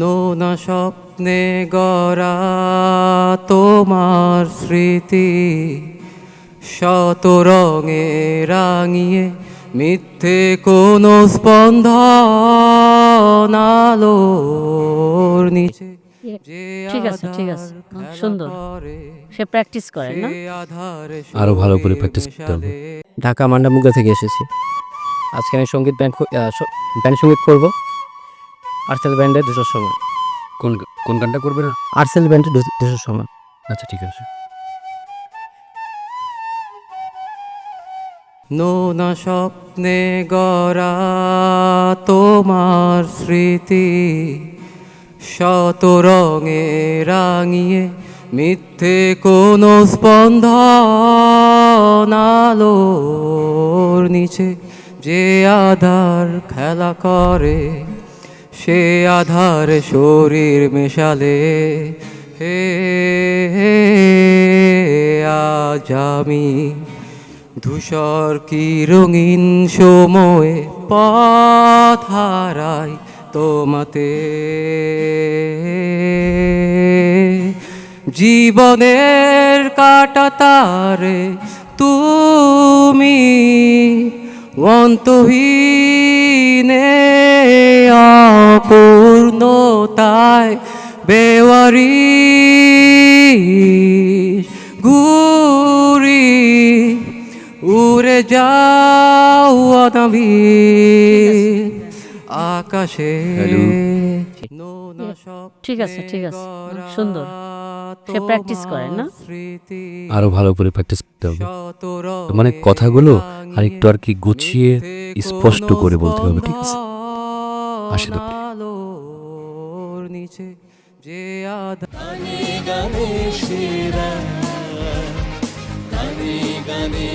নোনা স্বপ্নে গড়া তোমার স্মৃতি শত রঙে রাঙিয়ে মিথ্যে কোনো স্পন্দন আলোর নিচে ঠিক আছে, ঠিক আছে। সুন্দর। সে প্র্যাকটিস করে না আরও ভালো করে practice করতে হবে। ঢাকা মান্ডামুগা থেকে এসেছি আজকে আমি সংগীত ব্যান্ড ব্যান্ড সংগীত করব আর্সেল ব্যান্ডে দুশোর সময়। কোন কোন গানটা করবে না? আর্সেল ব্যান্ডে দু- দুশোর সময়। আচ্ছা ঠিক আছে। নোনা স্বপ্নে গড়া তোমার স্মৃতি শত রঙে রাঙিয়ে মিথ্যে কোন স্পন্দন আলোর নিচে যে আধার খেলা করে সে আধার শরীর মেশালে। হে আজ আমি ধূসর কি রঙিন সময়ে পথ হারাই তোমাতে। জীবনের কাটা তারে তুমি অন্তহীনে অপূর্ণতায় বেওয়ারি ঘুরি উড়ে যাও অনাবি আকাশে ঠিক আছে, ঠিক আছে। সুন্দর। সে practice করে না? আরও ভালো করে প্র্যাকটিস করতে হবে মানে কথাগুলো আর একটু আর কি গুছিয়ে স্পষ্ট করে বলতে হবে ঠিক আছে স্পন্দন আসি তাহলে। আলোর নিচে যে গানে গানে